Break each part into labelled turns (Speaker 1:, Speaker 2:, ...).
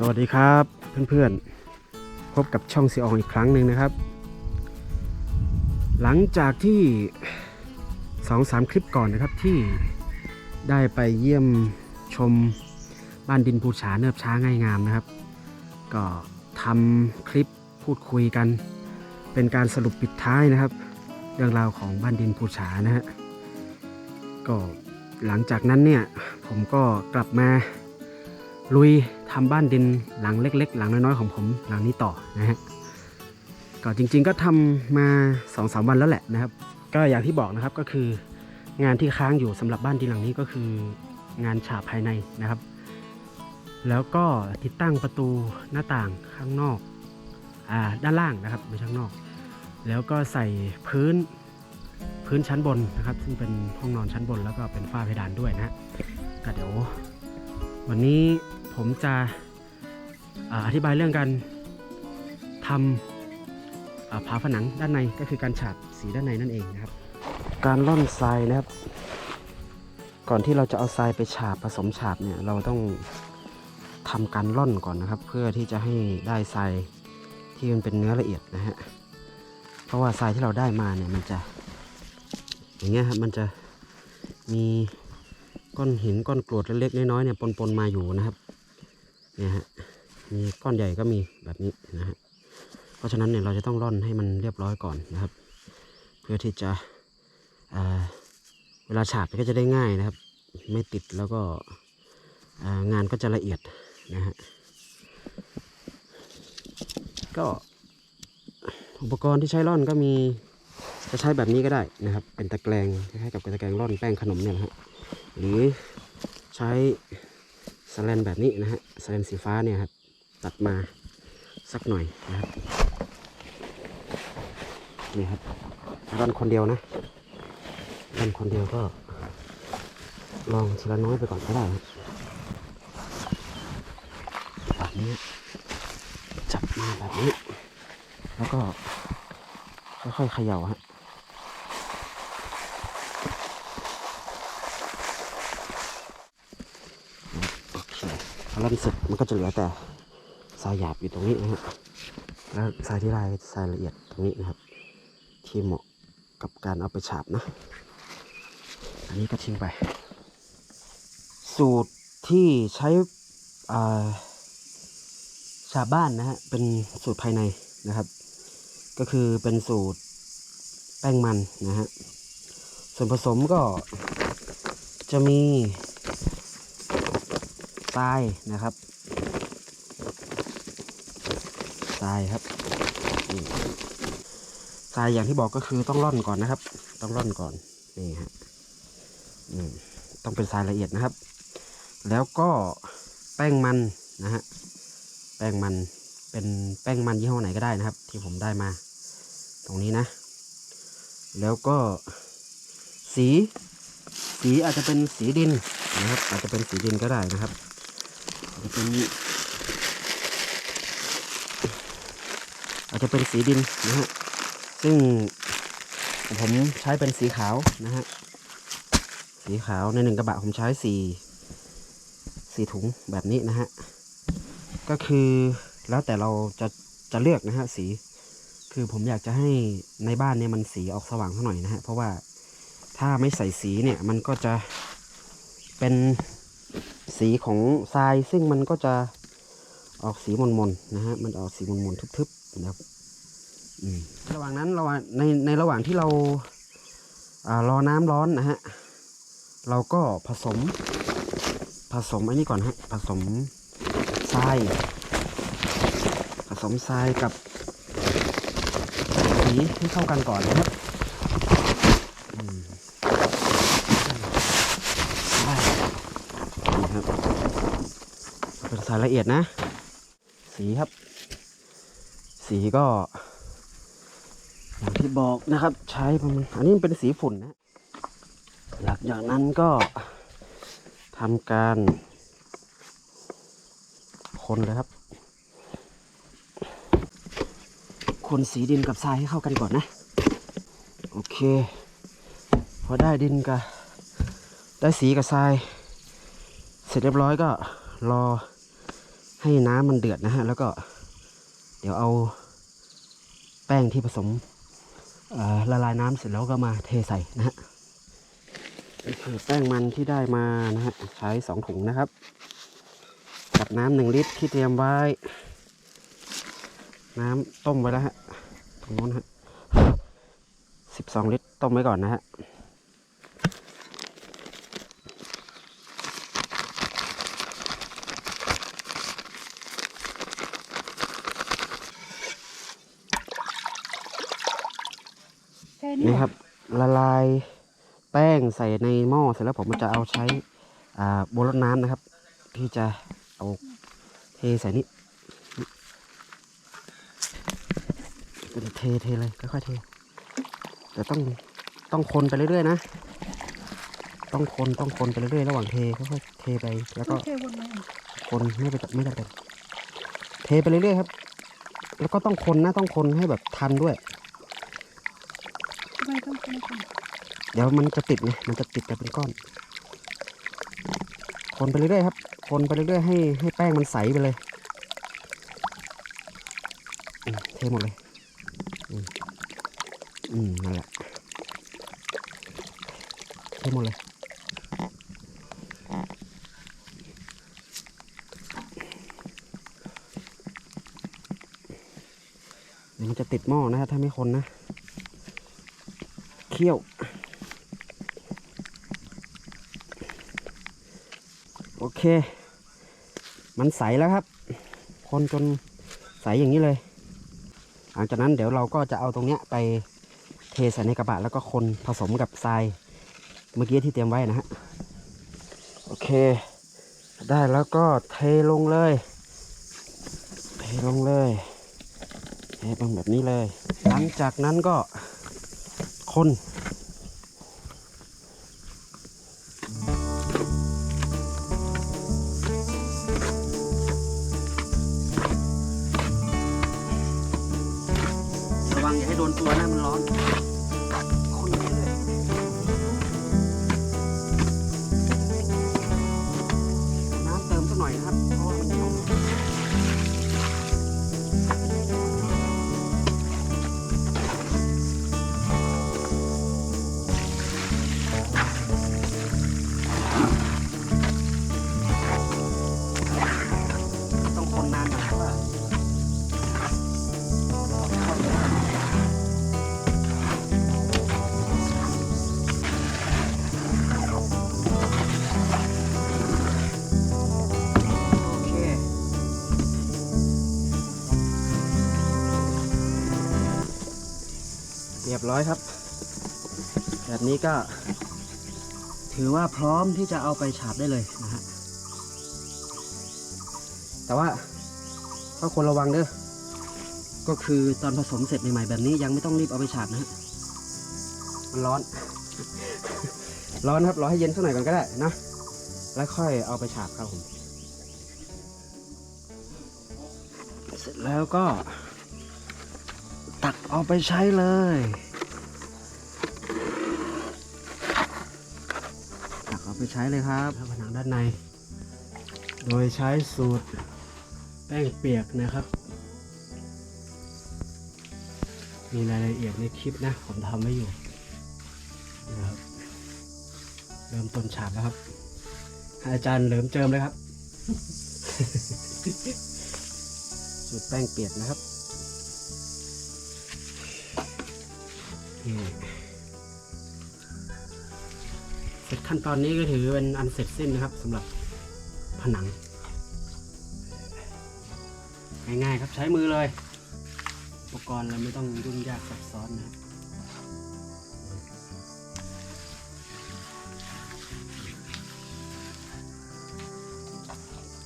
Speaker 1: สวัสดีครับเพื่อนๆ พบกับช่องซีอองอีกครั้งหนึ่งนะครับ หลังจากที่สองสามคลิปก่อนนะครับที่ได้ไปเยี่ยมชมบ้านดินภูฉาเนิบช้าง่ายงามนะครับ ก็ทำคลิปพูดคุยกัน เป็นการสรุปปิดท้ายนะครับ เรื่องราวของบ้านดินภูฉานะฮะก็หลังจากนั้นเนี่ยผมก็กลับมา ลุยทำบ้านดินหลังเล็ก ๆ หลังน้อยๆของผมหลังนี้ต่อนะฮะก็จริง ๆ ก็ทำมา2อสวันแล้วแหละนะครับ ก็อย่างที่บอกนะครับก็คืองานที่ค้างอยู่สำหรับบ้านดินหลังนี้ก็คืองานฉาบภายในนะครับ แล้วก็ติดตั้งประตูหน้าต่างข้างนอกอ่าด้านล่างนะครับไม่ใช่ข้างนอก แล้วก็ใส่พื้นพื้นชั้นบนนะครับ ซึ่งเป็นห้องนอนชั้นบนแล้วก็เป็นฝ้าเพดานด้วยนะฮะก็เดี๋ยววันนี้ ผมจะอธิบายเรื่องการทำอ่าผาผนังด้านในก็คือการฉาบสีด้านในนั่นเองนะครับ การล่อนทรายนะครับ ก่อนที่เราจะเอาทรายไปฉาบผสมฉาบเนี่ยเราต้องทำการล่อนก่อนนะครับ เพื่อที่จะให้ได้ทรายที่มันเป็นเนื้อละเอียดนะฮะเพราะว่าทรายที่เราได้มาเนี่ยมันจะอย่างเงี้ยครับมันจะมีก้อนหินก้อนกรวดเล็กๆน้อยๆเนี่ยปนๆมาอยู่นะครับ นี่ยฮะมีก้อนใหญ่ก็มีแบบนี้นะฮะเพราะฉะนั้นเนี่ยเราจะต้องร่อนให้มันเรียบร้อยก่อนนะครับ เพื่อที่จะเวลาฉาบก็จะได้ง่ายนะครับ ไม่ติดแล้วก็งานก็จะละเอียดนะฮะก็อุปกรณ์ที่ใช้ร่อนก็มีจะใช้แบบนี้ก็ได้นะครับ เป็นตะแกรงคล้ายๆกับตะแกรงร่อนแป้งขนมเนี่ยนะฮะหรือใช้ สแลนแบบนี้นะฮะสแลนสีฟ้าเนี่ยครับ ตัดมาสักหน่อยนะครับนี่ครับรันคนเดียวนะรันคนเดียวก็ ลองทีละน้อยไปก่อนก็ได้ครับแบบนี้จับมาแบบนี้ แล้วก็ค่อยๆเขย่าฮะ โอ เคพอลั่นเสร็จมันก็จะเหลือแต่ทรายหยาบอยู่ตรงนี้นะฮะแล้วทรายที่ลายทรายละเอียดตรงนี้นะครับ ที่เหมาะกับการเอาไปฉาบนะ อันนี้ก็ทิ้งไป สูตรที่ใช้ฉาบบ้านนะฮะเป็นสูตรภายในนะครับ ก็คือเป็นสูตรแป้งมันนะฮะส่วนผสมก็จะมี ทรายนะครับทรายครับทรายอย่างที่บอกก็คือต้องร่อนก่อนนะครับ ต้องร่อนก่อนนี่ฮะอืมต้องเป็นทรายละเอียดนะครับ แล้วก็แป้งมันนะฮะแป้งมันเป็นแป้งมันยี่ห้อไหนก็ได้นะครับ ที่ผมได้มา ตรงนี้นะ แล้วก็สี สีอาจจะเป็นสีดินนะครับ อาจจะเป็นสีดินก็ได้นะครับ จะเป็นอาจจะเป็นสีดินนะฮะ ซึ่งผมใช้เป็นสีขาวนะฮะ สีขาวในหนึ่งกระบะผมใช้สีสีถุงแบบนี้นะฮะ ก็คือแล้วแต่เราจะจะเลือกนะฮะสี คือผมอยากจะให้ในบ้านเนี่ยมันสีออกสว่างสักหน่อยนะฮะ เพราะว่าถ้าไม่ใส่สีเนี่ยมันก็จะเป็น สีของทรายซึ่งมันก็จะออกสีมนๆนนะฮะมันออกสีมนๆทึบๆนะครับระหว่างนั้นระหว่างในในระหว่างที่เราอ่ารอน้ำร้อนนะฮะเราก็ผสมผสมอันนี้ก่อนฮะผสมทรายผสมทรายกับสีให้เข้ากันก่อนนะครับอืมทราย นี่ครับเป็น สายละเอียดนะ สีครับ สีก็อย่างที่บอกนะครับ ใช้ประมาณอันนี้เป็นสีฝุ่นนะ หลังจากนั้นก็ทำการ คนเลยครับ คนสีดินกับทรายให้เข้ากันก่อนนะ โอเค พอได้ดินกับได้สีกับทราย เสร็จเรียบร้อยก็รอ ให้น้ำมันเดือดนะฮะ แล้วก็เดี๋ยวเอาแป้งที่ผสมละลายน้ำเสร็จแล้วก็มาเทใส่นะฮะแป้งมันที่ได้มานะฮะใช้สองถุงนะครับกับน้ำหนึ่งลิตรที่เตรียมไว้ น้ำต้มไว้แล้วฮะตรงนู้นฮะสิบสองลิตรต้มไว้ก่อนนะฮะ นี่ครับ ละลายแป้งใส่ในหม้อเสร็จแล้วผมจะเอาใช้โบวรดน้ำนะครับ ที่จะเอาเทใส่นี่เทเทเลยค่อยๆเทแต่ต้องต้องคนไปเรื่อยๆนะ ต้องคนต้องคนไปเรื่อยๆระหว่างเทค่อยๆเทไปแล้วก็คนไม่ไปไม่จำเป็นเทไปเรื่อยๆครับ แล้วก็ต้องคนนะต้องคนให้แบบทันด้วย
Speaker 2: ทำไมต้องคนคน
Speaker 1: เดี๋ยวมันจะติดไงมันจะติดแต่เป็นก้อน คนไปเรื่อยๆครับ คนไปเรื่อยๆให้ให้แป้งมันใสไปเลยเทหมดเลย อืมอืมนั่นแหละเทหมดเลยเดี๋ยวมันจะติดหม้อนะฮะถ้าไม่คนนะ เคี่ยวโอเค มันใสแล้วครับ คนจนใสอย่างนี้เลย หลังจากนั้นเดี๋ยวเราก็จะเอาตรงเนี้ยไปเทใส่ในกระบะแล้วก็คนผสมกับทรายเมื่อกี้ที่เตรียมไว้นะฮะ โอเค ได้แล้วก็เทลงเลย เทลงเลย เทลงแบบนี้เลย หลังจากนั้นก็ คน ยบร้อยครับ แบบนี้ก็ ถือว่าพร้อมที่จะเอาไปฉาบได้เลยนะฮะแต่ว่าก็ควรระวังเด้อก็คือตอนผสมเสร็จใหม่ๆแบบนี้ยังไม่ต้องรีบเอาไปฉาบนะฮะมันร้อน ร้อนครับรอให้เย็นสักหน่อยก่อนก็ได้นะแล้วค่อยเอาไปฉาบครับผมเสร็จแล้วก็ตักเอาไปใช้เลย ใช้เลยครับผนังด้านใน โดยใช้สูตรแป้งเปียกนะครับ มีรายละเอียดในคลิปนะ ผมทำไว้อยู่นะครับ เริ่มต้นฉาบแล้วครับ อาจารย์เหลิมเจิมเลยครับ สูตรแป้งเปียกนะครับนี่ ขั้นตอนนี้ก็ถือเป็นอันเสร็จสิ้นนะครับสำหรับผนัง ง่ายๆครับใช้มือเลย อุปกรณ์เราไม่ต้องยุ่งยากซับซ้อนนะครับ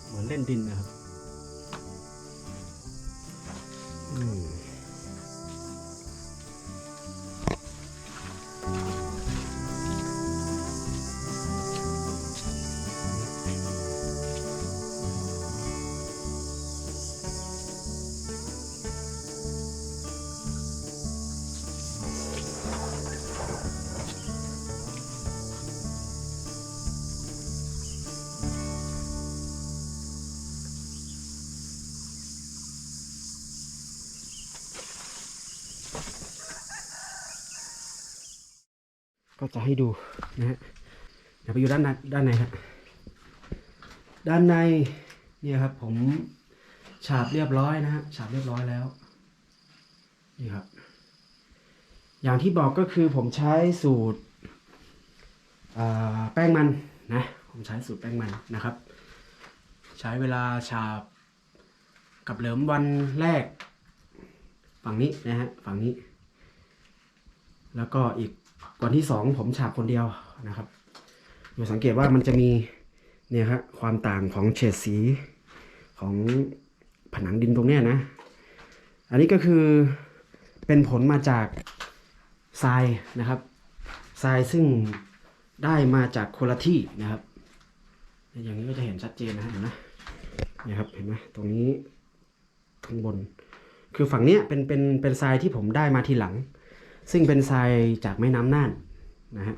Speaker 1: เหมือนเล่นดินนะครับ อืม ก็จะให้ดูนะฮะเดี๋ยวไปอยู่ด้านในด้านในครับด้านในเนี่ยครับผมฉาบเรียบร้อยนะฮะฉาบเรียบร้อยแล้วนี่ครับ อย่างที่บอกก็คือผมใช้สูตรแป้งมันนะผมใช้สูตรแป้งมันนะครับ ใช้เวลาฉาบกับเหลิมวันแรก ฝั่งนี้นะฮะฝั่งนี้ แล้วก็อีก วันที่สองผมฉาบคนเดียวนะครับดูสังเกตว่ามันจะมีเนี่ยครับความต่างของเฉดสีของผนังดินตรงเนี้ยนะ อันนี้ก็คือเป็นผลมาจากทรายนะครับทรายซึ่งได้มาจากโคนละที่นะครับ อย่างนี้ก็จะเห็นชัดเจนนะเห็นไหมนี่ครับเห็นไหมตรงนี้ข้างบน คือฝั่งเนี้ยเป็นเป็นเป็นทรายที่ผมได้มาทีหลัง ซึ่งเป็นทรายจากแม่น้ำน่านนะฮะ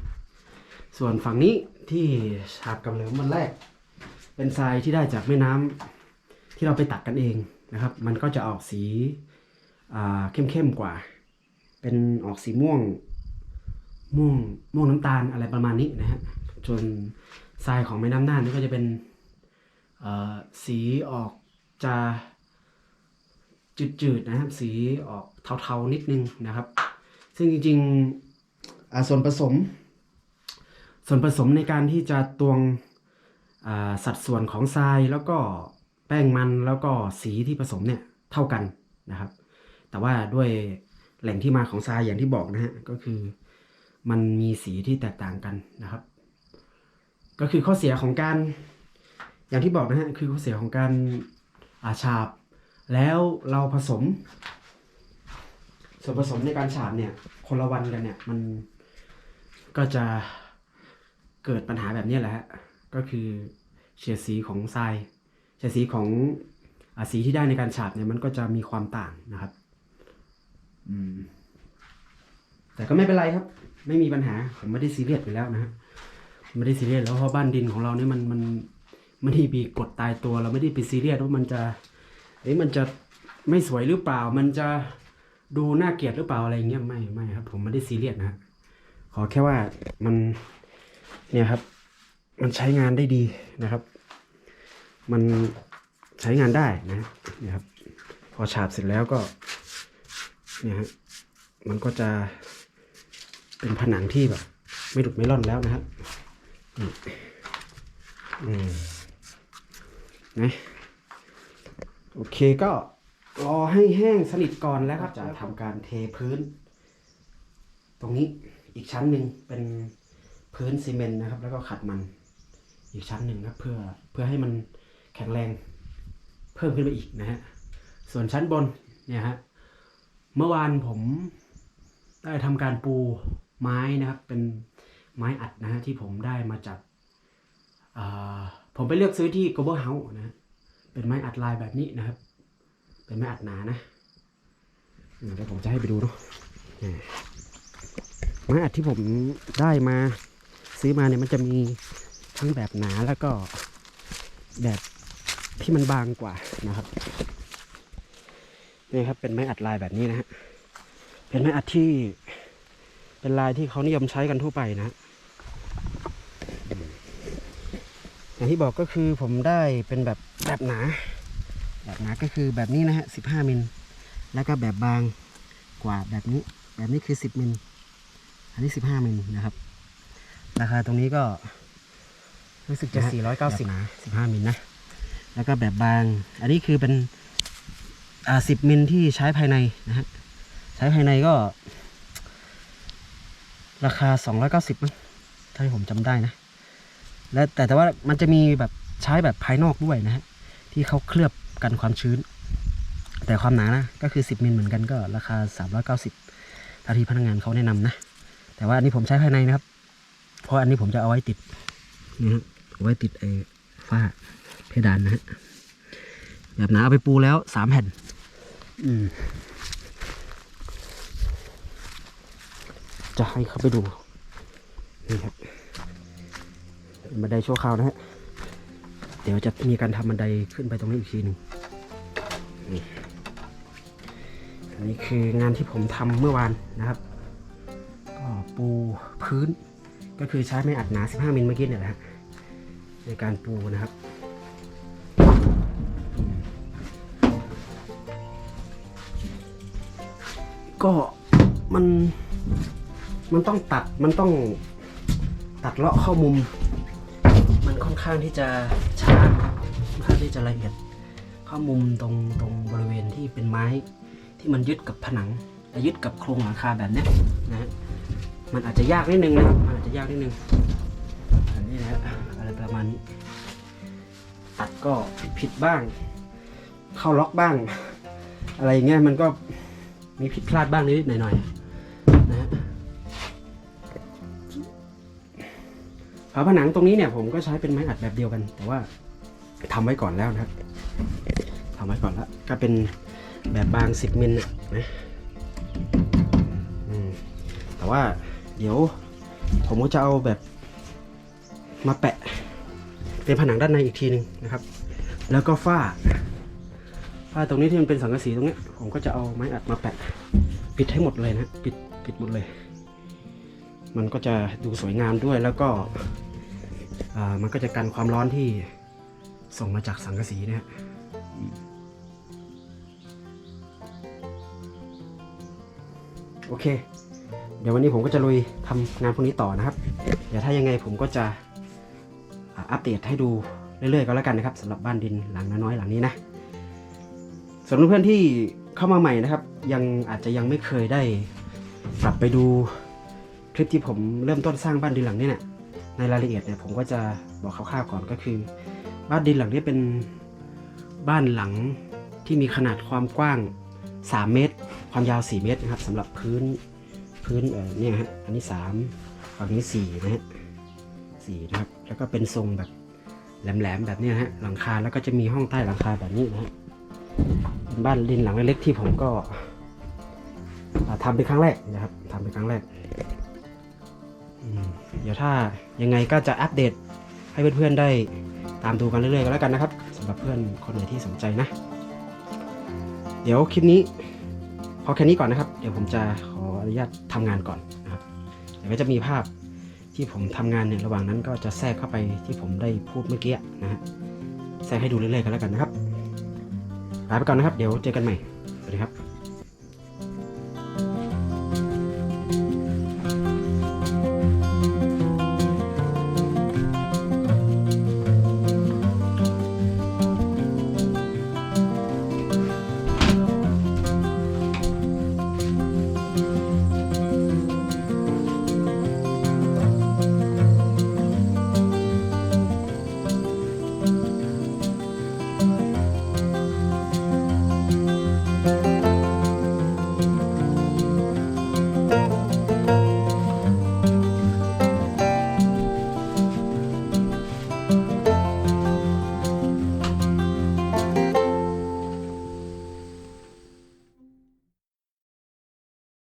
Speaker 1: ส่วนฝั่งนี้ที่ฉาบกับเหลิมวันแรก เป็นทรายที่ได้จากแม่น้ำที่เราไปตักกันเองนะครับ มันก็จะออกสีเข้มๆกว่า เป็นออกสีม่วงม่วงม่วงน้ำตาลอะไรประมาณนี้นะฮะจนทรายของแม่น้ำน่านนี่ก็จะเป็นสีออกจะจืดๆนะครับ สีออกเทาๆนิดนึงนะครับ ซึ่งจริงๆส่วนผสม ส่วนผสมในการที่จะตวงสัดส่วนของทรายแล้วก็แป้งมันแล้วก็สีที่ผสมเนี่ยเท่ากันนะครับ แต่ว่าด้วยแหล่งที่มาของทรายอย่างที่บอกนะฮะก็คือมันมีสีที่แตกต่างกันนะครับ ก็คือข้อเสียของการอย่างที่บอกนะฮะคือข้อเสียของการอาฉาบ แล้วเราผสม ส่วนผสมในการฉาบเนี่ย คนละวันกันเนี่ย มันก็จะเกิดปัญหาแบบนี้แหละฮะก็คือเฉดสีของทรายเฉดสีของอาสีที่ได้ในการฉาบเนี่ยมันก็จะมีความต่างนะครับ อืม แต่ก็ไม่เป็นไรครับ ไม่มีปัญหาผมไม่ได้ซีเรียสอยู่แล้วนะฮะไม่ได้ซีเรียสแล้วเพราะบ้านดินของเราเนี่ยมันมันไม่ได้มีกฎตายตัว เราไม่ได้ไปซีเรียสว่ามันจะเอ้ยมันจะไม่สวยหรือเปล่า มันจะ ดูน่าเกลียดหรือเปล่าอะไรเงี้ยไม่ไม่ครับ ผมไม่ได้ซีเรียสนะขอแค่ว่ามันเนี่ยครับ มันใช้งานได้ดีนะครับ มันใช้งานได้นะเนี่ยครับ พอฉาบเสร็จแล้วก็เนี่ยฮะมันก็จะเป็นผนังที่แบบ ไม่หลุดไม่ร่อนแล้วนะครับอืมนะโอเคก็ รอให้แห้งสนิทก่อนแล้วครับจะทำการเทพื้น ตรงนี้อีกชั้นหนึ่งเป็นพื้นซีเมนต์นะครับ แล้วก็ขัดมัน อีกชั้นหนึ่งนะครับเพื่อเพื่อให้มันแข็งแรง เพิ่มขึ้นไปอีกนะฮะส่วนชั้นบนเนี่ยฮะเมื่อวานผมได้ทำการปูไม้นะครับ เป็นไม้อัดนะฮะที่ผมได้มาจากผมไปเลือกซื้อที่ Global House นะฮะเป็นไม้อัดลายแบบนี้นะครับ เป็นไม้อัดหนานะเดี๋ยวผมจะให้ไปดูเนาะไม้อัดที่ผมได้มาซื้อมาเนี่ยมันจะมีทั้งแบบหนาแล้วก็แบบที่มันบางกว่านะครับนี่ครับเป็นไม้อัดลายแบบนี้นะฮะเป็นไม้อัดที่เป็นลายที่เขานิยมใช้กันทั่วไปนะอย่างที่บอกก็คือผมได้เป็นแบบแบบหนา แบบหนาก็คือแบบนี้นะฮะสิบห้ามิลแล้วก็แบบบางกว่าแบบนี้ แบบนี้คือสิบมิลอันนี้สิบห้ามิลนะครับ ราคาตรงนี้ก็รู้สึกจะสี่ร้อยเก้าสิบสิบห้ามิลนะแล้วก็แบบบาง อันนี้คือเป็นอ่าสิบมิลที่ใช้ภายในนะฮะใช้ภายในก็ ราคาสองร้อยเก้าสิบมั้งถ้าที่ผมจำได้นะ และแต่แต่ว่ามันจะมีแบบใช้แบบภายนอกด้วยนะฮะที่เขาเคลือบ กันความชื้น แต่ความหนานะก็คือ 10มิลเหมือนกันก็ราคา 390ถ้าที่พนักงานเขาแนะนำนะ แต่ว่าอันนี้ผมใช้ภายในนะครับ เพราะอันนี้ผมจะเอาไว้ติดนี่ฮะเอาไว้ติดไอ้ฝ้าเพดานนะฮะแบบหนาเอาไปปูแล้วสามแผ่น อืมจะให้เขาไปดูนี่ครับบันไดชั่วคราวนะฮะ เดี๋ยวจะมีการทำบันไดขึ้นไปตรงนี้อีกทีหนึ่ง อันนี้คืองานที่ผมทำเมื่อวานนะครับ ก็ปูพื้น ก็คือใช้ไม้อัดหนา 15 มิลเมื่อกี้เนี่ยแหละในการปูนะครับก็มันมันต้องตัดมันต้องตัดเลาะเข้ามุม มันค่อนข้างที่จะช้าค่อนข้างที่จะละเอียด เข้ามุมตรงตรงบริเวณที่เป็นไม้ที่มันยึดกับผนังและยึดกับโครงหลังคาแบบนี้นะฮะมันอาจจะยากนิดนึงนะมันอาจจะยากนิดนึงอันนี้นะฮะอะไรประมาณนี้ตัดก็ผิดผิดบ้าง เข้าล็อกบ้าง อะไรอย่างเงี้ยมันก็มีผิดพลาดบ้างนิดหน่อยๆนะฮะฝาผนังตรงนี้เนี่ยผมก็ใช้เป็นไม้อัดแบบเดียวกัน แต่ว่าทำไว้ก่อนแล้วนะครับ ทำไว้ก่อนแล้วก็เป็นแบบบาง 10มิลนะนะแต่ว่าเดี๋ยวผมก็จะเอาแบบมาแปะ เป็นผนังด้านในอีกทีหนึ่งนะครับ แล้วก็ฝ้าฝ้าตรงนี้ที่มันเป็นสังกะสีตรงนี้ผมก็จะเอาไม้อัดมาแปะ ปิดให้หมดเลยนะปิดปิดหมดเลย มันก็จะดูสวยงามด้วยแล้วก็มันก็จะกันความร้อนที่ส่งมาจากสังกะสีนี่ โอเค เดี๋ยววันนี้ผมก็จะลุยทำงานพวกนี้ต่อนะครับ เดี๋ยวถ้ายังไงผมก็จะอัปเดตให้ดูเรื่อยๆก็แล้วกันนะครับสำหรับบ้านดินหลังน้อยๆหลังนี้นะส่วนเพื่อนๆที่เข้ามาใหม่นะครับ ยังอาจจะยังไม่เคยได้กลับไปดูคลิปที่ผมเริ่มต้นสร้างบ้านดินหลังนี้เนี่ยในรายละเอียดเนี่ยผมก็จะบอกคร่าวๆก่อนก็คือ บ้านดินหลังนี้เป็นบ้านหลังที่มีขนาดความกว้าง 3 เมตร ความยาว 4 เมตรนะครับสำหรับพื้นพื้นเนี่ยฮะอันนี้ 3 ฝั่งนี้4นะฮะ4นะครับ แล้วก็เป็นทรงแบบแหลมๆแบบเนี้ยฮะหลังคาแล้วก็จะมีห้องใต้หลังคาแบบนี้นะฮะเป็นบ้านดินหลังเล็กๆที่ผมก็อ่าทำเป็นครั้งแรกนะครับทำเป็นครั้งแรกเดี๋ยวถ้ายังไงก็จะอัปเดตให้เพื่อนๆได้ตามดูกันเรื่อยๆก็แล้วกันนะครับสำหรับเพื่อนคนไหนที่สนใจนะ เดี๋ยวคลิปนี้ พอแค่นี้ก่อนนะครับ เดี๋ยวผมจะขออนุญาตทำงานก่อนนะครับเดี๋ยวก็จะมีภาพที่ผมทำงานเนี่ยระหว่างนั้นก็จะแทรกเข้าไปที่ผมได้พูดเมื่อกี้นะฮะแทรกให้ดูเรื่อยๆกันแล้วกันนะครับลาไปก่อนนะครับ เดี๋ยวเจอกันใหม่สวัสดีครับ